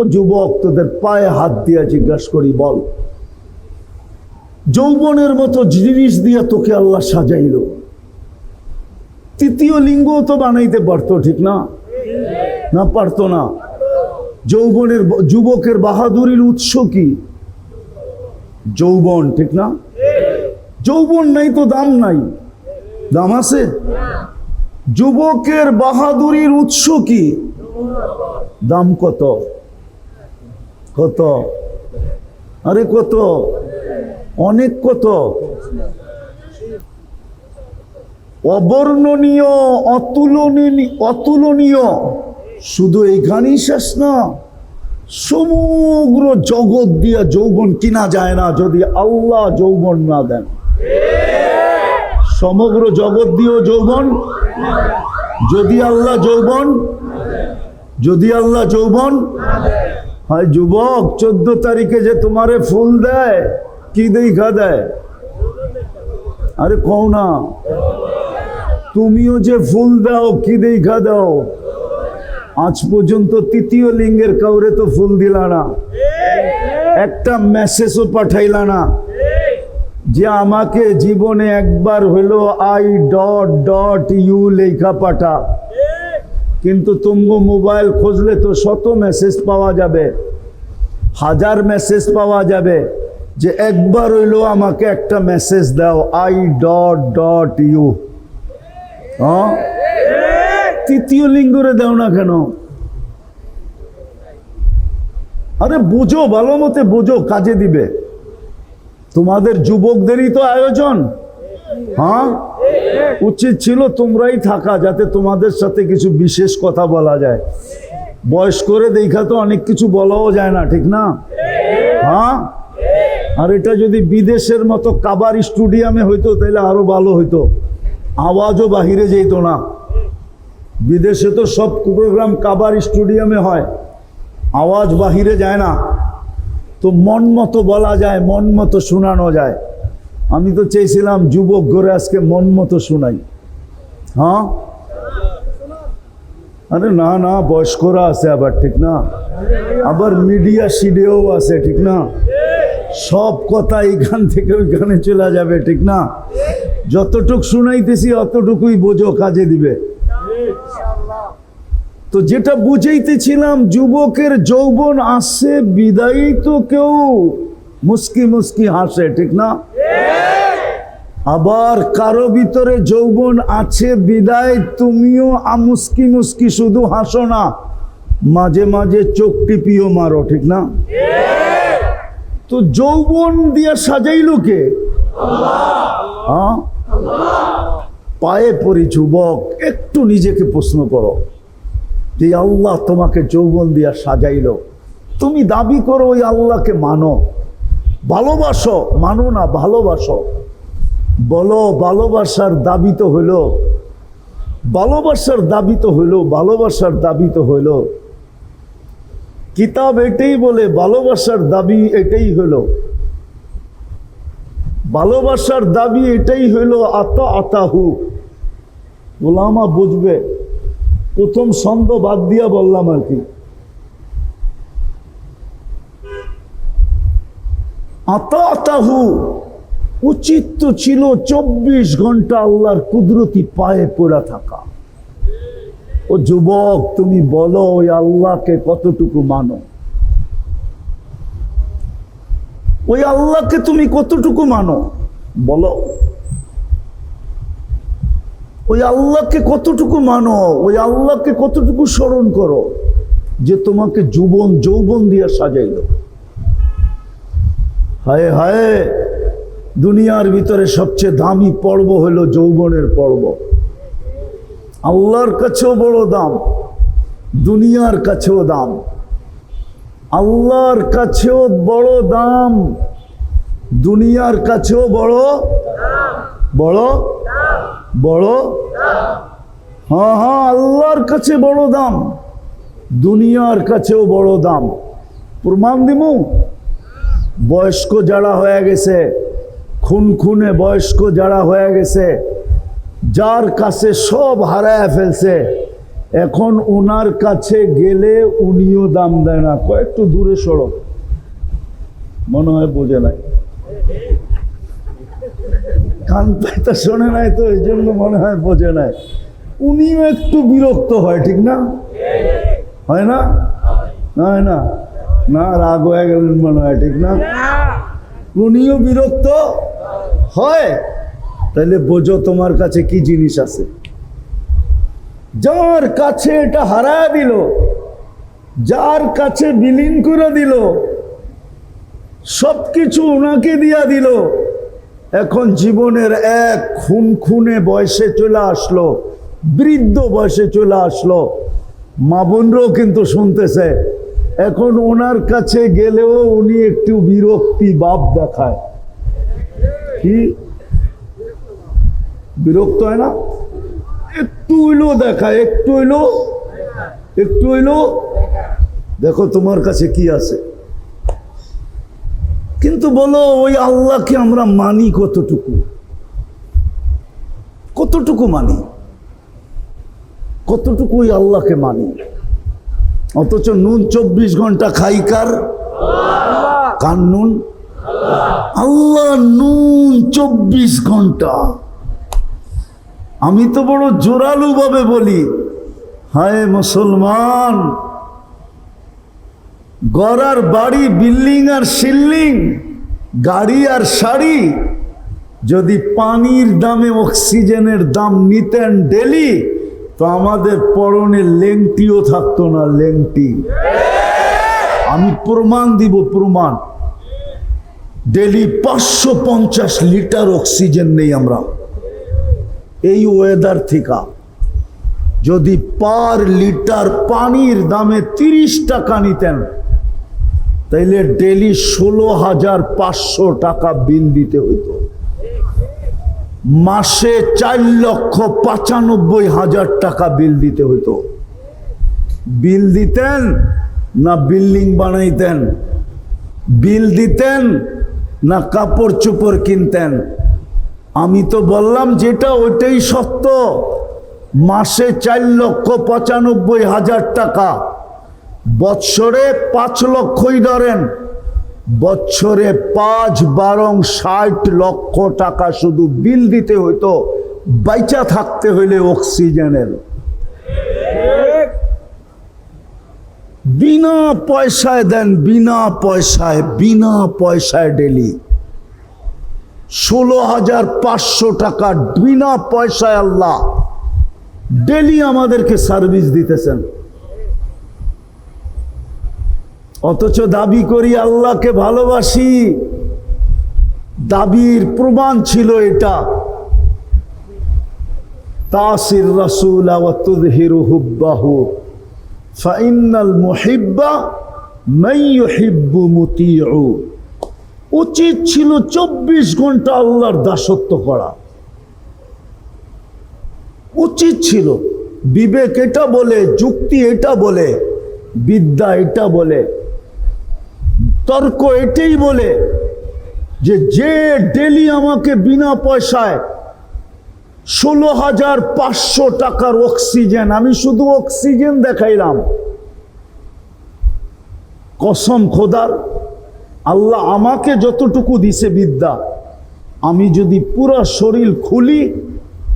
ও যুবক, তোদের পায়ে হাত দিয়া জিজ্ঞাসা করি, বল, যৌবনের মতো জিনিস দিয়া তোকে আল্লাহ সাজাইল। তৃতীয় লিঙ্গ তো বানাইতে পারতো, ঠিক না? না পারতো না। যৌবনের যুবকের বাহাদুরির উৎস কি? যৌবন, ঠিক না? যৌবন নাই তো দাম নাই। দাম আছে? যুবকের বাহাদুরির উৎস কি? দাম কত? কত? আরে কত? অনেক কত? অবর্ণনীয়, অতুলনীয় অতুলনীয়। শুধু এইখানেই শেষ না, সমগ্র জগৎ দিয়া যৌবন কিনা যায় না যদি আল্লাহ যৌবন না দেন। সমগ্র জগৎ দিয়েও যৌবন? যদি আল্লাহ যৌবন? যদি আল্লাহ যৌবন? হয় যুবক, চোদ্দ তারিখে যে তোমারে ফুল দেয়, কি দেখা দেয়? আরে কও না। তুমিও যে ফুল দাও, কি দেখা দাও? আজ পর্যন্ত তৃতীয় লিঙ্গের কাউরে তো ফুল দিলা না। একটা মেসেজও পাঠাইলা না। যে আমাকে জীবনে একবার হলো আই ডট ডট ইউ লেখা পাঠা। কিন্তু তুমগো মোবাইল খুঁজলে তো শত মেসেজ পাওয়া যাবে। হাজার মেসেজ পাওয়া যাবে যে একবার হইল আমাকে একটা মেসেজ দাও আই ডট ডট ইউ হ্যাঁ? তৃতীয় লিঙ্গরে দাও না কেন? আরে বুঝো, ভালো মতে বুঝো, কাজে দিবে। তোমাদের যুবকদেরই তো আয়োজন। হ্যাঁ? উচিত ছিল তোমরাই থাকা যাতে তোমাদের সাথে কিছু বিশেষ কথা বলা যায়। বয়স করে দেখা তো অনেক কিছু বলাও যায় না, ঠিক না? হ্যাঁ? আর এটা যদি বিদেশের মতো কাবার স্টুডিয়ামে হইতো, তাহলে আরও ভালো হইতো। আওয়াজও বাহিরে যেত না। বিদেশে তো সব প্রোগ্রাম কাবার স্টুডিয়ামে হয়। আওয়াজ বাহিরে যায় না। তো মন মতো বলা যায়, মন মতো শোনানো যায়। আমি তো চেয়েছিলাম যুবক ঘরে আজকে মন মতো শোনাই। হ্যাঁ? আরে না না, বয়স্করা আছে আবার, ঠিক না? আবার মিডিয়া সিডিও আছে, ঠিক না? সব কথা এইখান থেকে ওইখানে চলে যাবে, ঠিক না? যতটুক শুনাইতেছি অতটুকুই বোঝো, কাজে দিবে। তো যেটা বুঝাইতেছিলাম, যুবকের যৌবন আসে বিদায়ী তো কেউ। মুস্কি মুস্কি হাসে, ঠিক না? আবার কারও ভিতরে যৌবন আছে, বিদায় তুমিও মুস্কি মুস্কি শুধু হাসো না। মাঝে মাঝে চোখ টিপিও মারো, ঠিক না? তো যৌবন দিয়ে সাজাইলো কে? পায়ে পড়ি যুবক, একটু নিজেকে প্রশ্ন করো। যে আল্লাহ তোমাকে যৌবন দিয়া সাজাইলো। তুমি দাবি করো ওই আল্লাহকে মানো। ভালোবাসো, মানো না, ভালোবাসো। বলো, ভালোবাসার দাবি তো হইল ভালোবাসার দাবি তো হইল ভালোবাসার দাবি তো হইল কিতাব এটাই বলে, ভালোবাসার দাবি এটাই হইল ভালোবাসার দাবি এটাই হইল আত আতাহু। গোলামা বুঝবে, প্রথম ছন্দ বাদ দিয়া বললাম আর কি। আতাহু উচিত তো ছিল চব্বিশ ঘণ্টা আল্লাহর কুদরতি পায়ে পড়া থাকা। ও যুবক, তুমি বলো, ওই আল্লাহকে কতটুকু মানো? ওই আল্লাহকে তুমি কতটুকু মানো? বলো। ওই আল্লাহকে কতটুকু মানো? ওই আল্লাহকে কতটুকু স্মরণ করো? যে তোমাকে যুবন যৌবন দিয়ে সাজাইল। হায় হায়, দুনিয়ার ভিতরে সবচেয়ে দামি পর্ব হলো যৌবনের পর্ব। আল্লাহর কাছেও বড় দাম, দুনিয়ার কাছেও দাম। আল্লাহর কাছেও বড় দাম, দুনিয়ার কাছেও বড় বড় বড়। হ্যাঁ হ্যাঁ আল্লাহর কাছে বড় দাম, দুনিয়ার কাছেও বড় দাম। প্রমাণ দিমু? বয়স্ক যারা হয়ে গেছে খুন খুনে বয়স্ক যারা হয়ে গেছে, যার কাছে সব হারায় ফেলছে, এখন ওনার কাছে গেলে উনিও দাম দেয় না। কয়েকটু দূরে সড়ক মনে হয় বোঝে নাই। কান পাইতা শোনে নাই তো, এই জন্য মনে হয় বোঝে নাই। উনিও একটু বিরক্ত হয়, ঠিক না? হয় না? হয় না। না রাগ হয়ে গেলেন মনে হয় ঠিক না? উনিও বিরক্ত হয়। তাহলে বোঝো তোমার কাছে কি জিনিস আছে। যার কাছে এটা হারায় দিল যার কাছে বিলীন করে দিল সব কিছু ওনাকে দিয়া দিল এখন জীবনের এক খুন খুনে বয়সে চলে আসলো বৃদ্ধ বয়সে চলে আসলো। মা বোনরাও কিন্তু শুনতেছে এখন ওনার কাছে গেলেও উনি একটু বিরক্তি ভাব দেখায়। কি? বিরক্ত হয় না? একটু হইল দেখায়, একটু হইল একটু হইল দেখো তোমার কাছে কি আছে। কিন্তু বলো, ওই আল্লাহকে আমরা মানি কতটুকু? কতটুকু মানি? কতটুকু ওই আল্লাহকে মানি? অথচ নুন চব্বিশ ঘণ্টা খাই কার? কার নুন? আল্লাহ, নুন চব্বিশ ঘণ্টা। আমি তো বড় জোরালু ভাবে বলি, হায় মুসলমান, গড়ার বাড়ি, বিল্ডিং আর শিল্ডিং গাড়ি আর শাড়ি, যদি পানির দামে অক্সিজেনের দাম নিতেন ডেলি তো আমাদের পরনে লেংটিও থাকতো না, লেংটি। আমি প্রমাণ দিব, প্রমাণ। ডেলি পাঁচশো পঞ্চাশ লিটার অক্সিজেন নেই আমরা। এই ওয়েদার থেকে। যদি পার লিটার পানির দামে তিরিশ টাকা নিতেন, তাইলে ডেলি ষোলো হাজার পাঁচশো টাকা বিল দিতে হইতো। মাসে চার লক্ষ পঁচানব্বই হাজার টাকা বিল দিতে হইতো। বিল দিতেন না বিল্ডিং বানাইতেন? বিল দিতেন না কাপড় চোপড় কিনতেন? আমি তো বললাম যেটা ওইটাই সত্য। মাসে চার লক্ষ পঁচানব্বই হাজার টাকা। বৎসরে পাঁচ লক্ষই ধরেন। বৎসরে পাঁচ বারং ষাট লক্ষ টাকা শুধু বিল দিতে হইতো, বাইচা থাকতে হইলে অক্সিজেনের। বিনা পয়সায় দেন, বিনা পয়সায় বিনা পয়সায় ডেলি। ষোলো হাজার পাঁচশো টাকা, বিনা পয়সায় আল্লাহ ডেলি আমাদেরকে সার্ভিস দিতেছেন। অথচ দাবি করি আল্লাহকে ভালোবাসি। দাবির প্রমাণ ছিল এটা। তাসির রসুল হুব্বাহু। ফাইনাল মুহিব্বা মাইয়ুহিব্বু মুতিউ। উচিত ছিল চব্বিশ ঘণ্টা আল্লাহর দাসত্ব করা। উচিত ছিল। বিবেক এটা বলে, যুক্তি এটা বলে, বিদ্যা এটা বলে। তর্ক এটাই বলে যে যে ডেলি আমাকে বিনা পয়সায় ষোলো হাজার পাঁচশো টাকার অক্সিজেন, আমি শুধু অক্সিজেন দেখাইলাম। কসম খোদার, আল্লাহ আমাকে যতটুকু দিছে বিদ্যা, আমি যদি পুরো শরীর খুলি,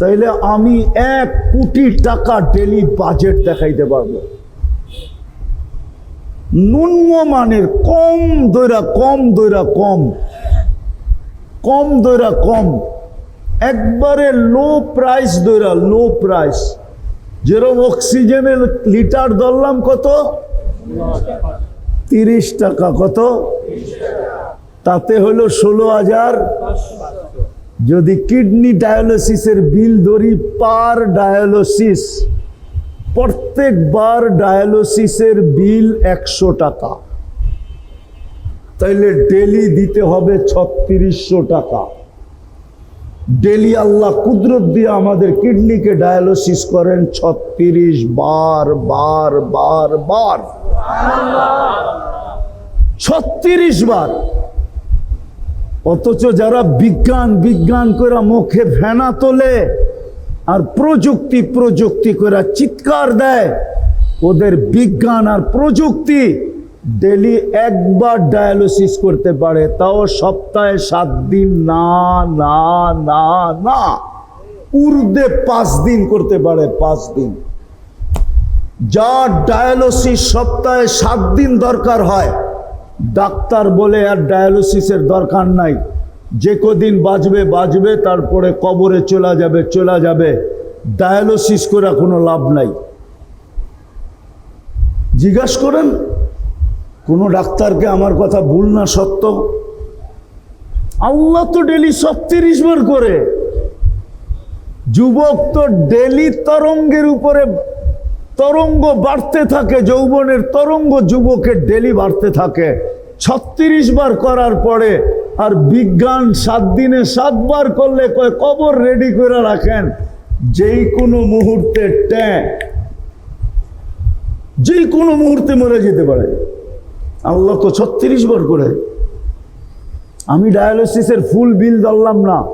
তাইলে আমি এক কোটি টাকা ডেলি বাজেট দেখাইতে পারব। ন্যূন মানের কম দৈরা কম দৈরা কম। কম দৈরা কম। একবারে লো প্রাইস দৈরা লো প্রাইস যেরকম অক্সিজেনের লিটার ধরলাম কত? তিরিশ টাকা। কত? তাতে হলো ষোলো হাজার। যদি কিডনি ডায়ালিসিসের বিল ধরি, পার ডায়ালিসিস প্রত্যেকবার ডায়ালিসিসের বিল একশো টাকা। তাইলে ডেলি দিতে হবে ছত্রিশশো টাকা। ডেলি আল্লাহ কুদরত দিয়ে আমাদের কিডনিকে ডায়ালিসিস করেন ছত্রিশ বার বার বার বার। ছত্রিশ বার। অথচ যারা বিজ্ঞান বিজ্ঞান করে মুখে ফেনা তোলে আর প্রযুক্তি প্রযুক্তি করে চিৎকার দেয়। ওদের বিজ্ঞান আর প্রযুক্তি ডেলি একবার ডায়ালিসিস করতে পারে, তাও সপ্তাহে সাত দিন, না না না না। উর্দে পাঁচ দিন করতে পারে, পাঁচ দিন। যা ডায়ালিসিস সপ্তাহে সাত দিন দরকার হয়, ডাক্তার বলে আর ডায়ালিসিসের দরকার নাই। যে কদিন বাঁচবে বাঁচবে তারপরে কবরে চলে যাবে চলে যাবে। ডায়ালিসিস করে কোনো লাভ নাই। জিজ্ঞাসা করেন, কোনো ডাক্তারকে আমার কথা ভুল না সত্য? আল্লাহ তো ডেলি সত্তিরিশ বার করে। যুবক তো ডেলি তরঙ্গের উপরে তরঙ্গ বাড়তে থাকে, যৌবনের তরঙ্গ যুবকের ডেলি বাড়তে থাকে। ছত্রিশ বার করার পরে আর বিজ্ঞান সাত দিনে সাতবার করলে কয় কবর রেডি করে রাখেন? যেই কোনো মুহূর্তে ট্যাঁ। যেই কোনো মুহূর্তে মরে যেতে পারে। আল্লাহ তো ছত্রিশ বার করে। আমি ডায়ালিসিসের ফুল বিল ধরলাম না।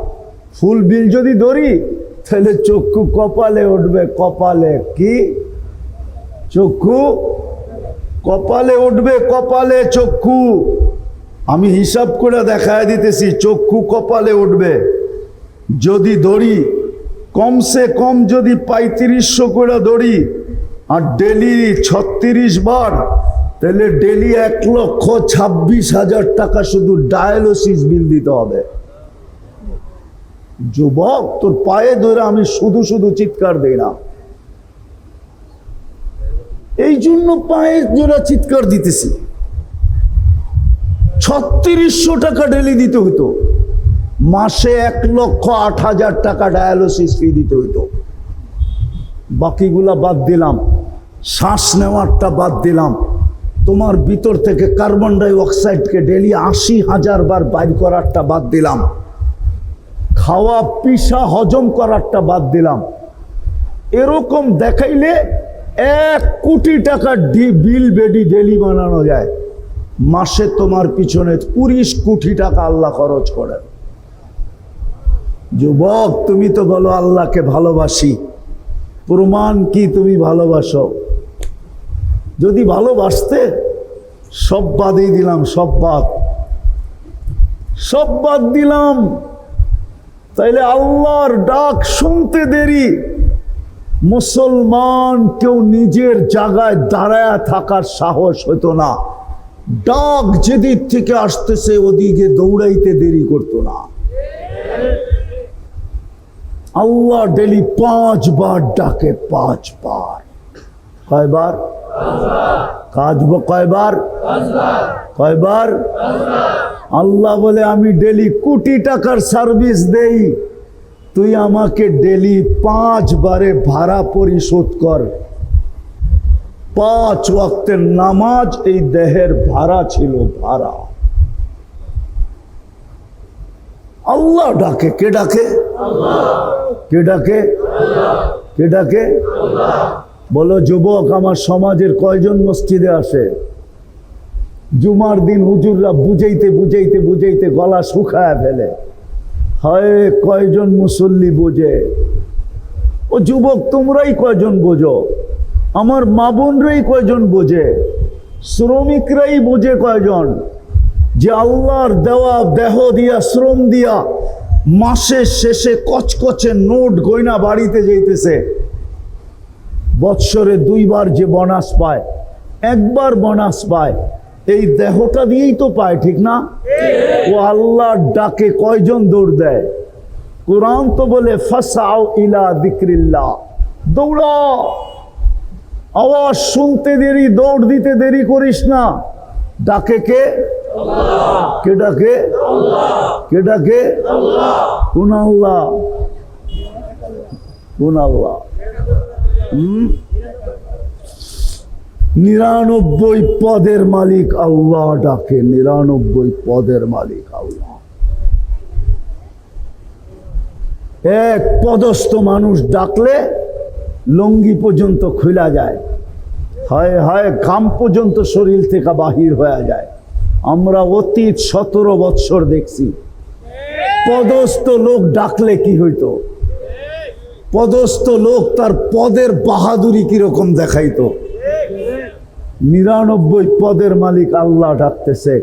ফুল বিল যদি ধরি, তাহলে চক্ষু কপালে উঠবে। কপালে কি? চক্ষু? কপালে উঠবে, কপালে চক্ষু। আমি হিসাব করে দেখায় দিতেছি, চক্ষু কপালে উঠবে। যদি দড়ি, কমসে কম যদি পঁয়ত্রিশশো করে দড়ি, আর ডেলি ছত্রিশ বার, তাহলে ডেলি এক লক্ষ ছাব্বিশ হাজার টাকা শুধু ডায়ালিসিস বিল দিতে হবে। যুবক, তোর পায়ে ধরে আমি শুধু শুধু চিৎকার দিই না। এই জন্য পায়ে জোড়া চিৎকার দিতেছি। ছত্রিশশো টাকা ডেলি দিতে হতো মাসে এক লক্ষ আট হাজার টাকা ডায়ালিসিস ফি দিতে হতো বাকিগুলা বাদ দিলাম। শ্বাস নেওয়ারটা বাদ দিলাম। তোমার ভিতর থেকে কার্বন ডাই অক্সাইডকে ডেলি আশি হাজার বার বাইর করারটা বাদ দিলাম। খাওয়া, পিসা, হজম করারটা বাদ দিলাম। এরকম দেখাইলে এক কোটি টাকা বিল বেডি ডেলি বানানো যায়। মাসে তোমার পিছনে তিরিশ কোটি টাকা আল্লাহ খরচ করেন যুবক, তুমি তো বলো আল্লাহকে ভালোবাসি। প্রমাণ কি তুমি ভালোবাসো? যদি ভালোবাসতে, সব বাদই দিলাম, সব বাদ। সব বাদ দিলাম। তাইলে আল্লাহর ডাক শুনতে দেরি। মুসলমান কেউ নিজের জায়গায় দাঁড়ায় থাকার সাহস হতো না। ডাক যেদিক থেকে আসতেছে, ওদিকে দৌড়াইতে দেরি করতো না। আল্লাহ ডেলি পাঁচবার ডাকে, পাঁচবার। কয়বার? কাজ কয়বার? কয়বার? আল্লাহ বলে, আমি ডেলি কোটি টাকার সার্ভিস দেই। তুই আমাকে ডেলি পাঁচবারে ভাড়া পরিশোধ কর। পাঁচ ওয়াক্তের নামাজ এই দেহের ভাড়া ছিল ভাড়া। আল্লাহ ডাকে, কে ডাকে? কে ডাকে? কে ডাকে? বলো, যুবক, আমার সমাজের কয়জন মসজিদে আসে? জুমার দিন হুজুররা বুঝাইতে বুঝাইতে বুঝাইতে গলা শুকায় ফেলে। হয়, কয়জন মুসল্লি বোঝে? ও যুবক, তোমরাই কয়জন বোঝো? আমার মা বোনরাই কয়জন বোঝে? শ্রমিকরাই বোঝে কয়জন? যে আল্লাহর দেওয়া দেহ দিয়া, শ্রম দিয়া মাসের শেষে কচকচে নোট গয়না বাড়িতে যাইতেছে। বৎসরে দুইবার যে বোনাস পায়, একবার বোনাস পায়, এই দেহটা দিয়েই তো পায়, ঠিক না? ও আল্লাহর ডাকে কয়জন দৌড় দেয়? কোরআন তো বলে ফাসাও ইলা দিক্রিল্লাহ দৌড়াও। আওয়াজ শুনতে দেরি দৌড় দিতে দেরি করিস না। ডাকে কে? কে ডাকে? কে ডাকে? কোন আল্লাহ? কোন আল্লাহ? হুম? নিরানব্বই পদের মালিক আল্লাহ ডাকে নিরানব্বই পদের মালিক আল্লাহ। এক পদস্থ মানুষ ডাকলে লঙ্গি পর্যন্ত খোলা যায়। হয় হয়, ঘাম পর্যন্ত শরীর থেকে বাহির হয়ে যায়। আমরা অতীত সতেরো বৎসর দেখছি। পদস্থ লোক ডাকলে কি হইতো? পদস্থ লোক তার পদের বাহাদুরি কীরকম দেখাইতো? নিরানব্বই পদের মালিক আল্লাহ ডাকতেছে,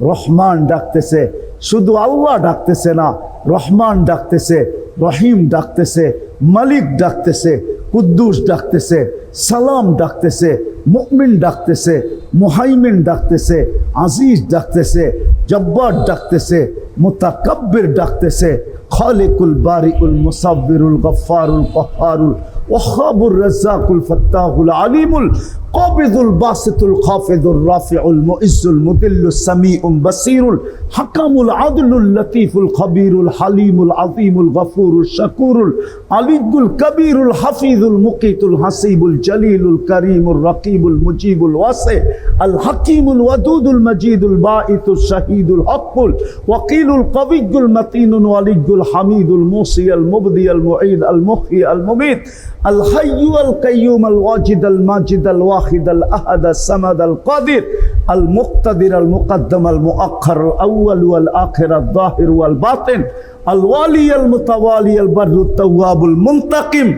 রহমান ডাকতেছে, শুধু আল্লাহ ডাকতেছে না, রহমান ডাকতেছে, রহিম ডাকতেছে, মালিক ডাকতেছে কুদ্দুস ডাকতেছে, সালাম ডাকতেছে মুকমিন ডাকতেছে, মুহাইমিন ডাকতেছে, আজিজ ডাকতেছে, জব্বার ডাকতেছে, মুতাকাব্বির ডাকতেছে, খালেকুল বারিউল মুসাব্বিরুল গফারুল কহারুল ওহাবুর রাজাকুল ফাত্তাহুল আলিমুল কবিদুল বাসিতুল খাফিদুল রাফিউল মুইজুল মুদিল্লুস সামিউল বাসিরুল হাকামুল আদলুল লতিফুল খবিরুল হালিমুল আযীমুল গফুরুল শাকুরুল আলিগুল কবিরুল হাফিজুল মুকিতুল হাসিবুল জলিলুল করিমুল রকিবুল মুজিবুল ওয়াসি আল হাকিমুল ওয়াদুদুল মজিদুল বাঈতুল শাহিদুল হকুল ওয়াকিলুল কবিগুল মতিনুল ওয়ালিগুল হামিদুল মুসি আল মুবদি আল মুঈদ আল মুহয়ি আল মুমিত আল হাইয়ু আল কাইয়ুম আল ওয়াজিদ ওয়া الواحد الأحد الصمد القادر المقتدر المقدم المؤخر الأول والآخر الظاهر والباطن الوالي المتوالي البر التواب المنتقم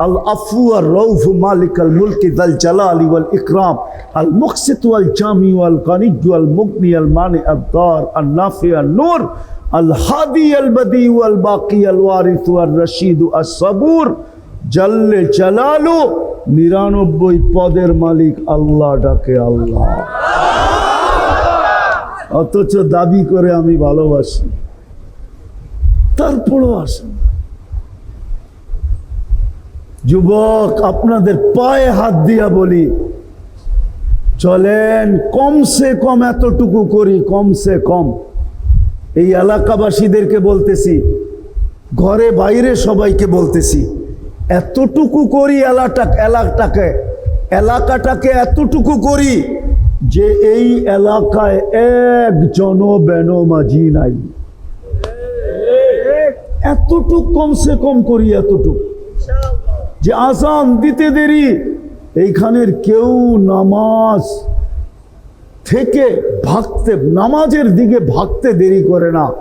العفو الروف مالك الملك ذا الجلال والإكرام المقسط والجامع والغني والمغني المانع الدار النافع النور الهادي البديع والباقي الوارث والرشيد الصبور جل جلاله নিরানব্বই পদের মালিক আল্লাহ ডাকে আল্লাহ। অথচ দাবি করে আমি ভালোবাসি। তারপরও আসেন যুবক, আপনাদের পায়ে হাত দিয়া বলি, চলেন, কমসে কম এতটুকু করি, কমসে কম। এই এলাকাবাসীদেরকে বলতেছি, ঘরে বাইরে সবাইকে বলতেছি এতটুকু করি এলাটা এলাকাটাকে এলাকাটাকে এতটুকু করি যে এই এলাকায় একজন বেনমাজি নাই। এতটুক কমসে কম করি এতটুক। যে আসান দিতে দেরি, এইখানের কেউ নামাজ থেকে ভাগতে, নামাজের দিকে ভাগতে দেরি করে না।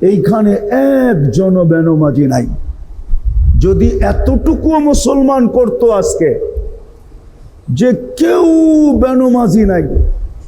এইখানে একজন বেনমাজি নাই। যদি এতটুকু মুসলমান করতো আজকে যে কেউ বেনমাজি নাই।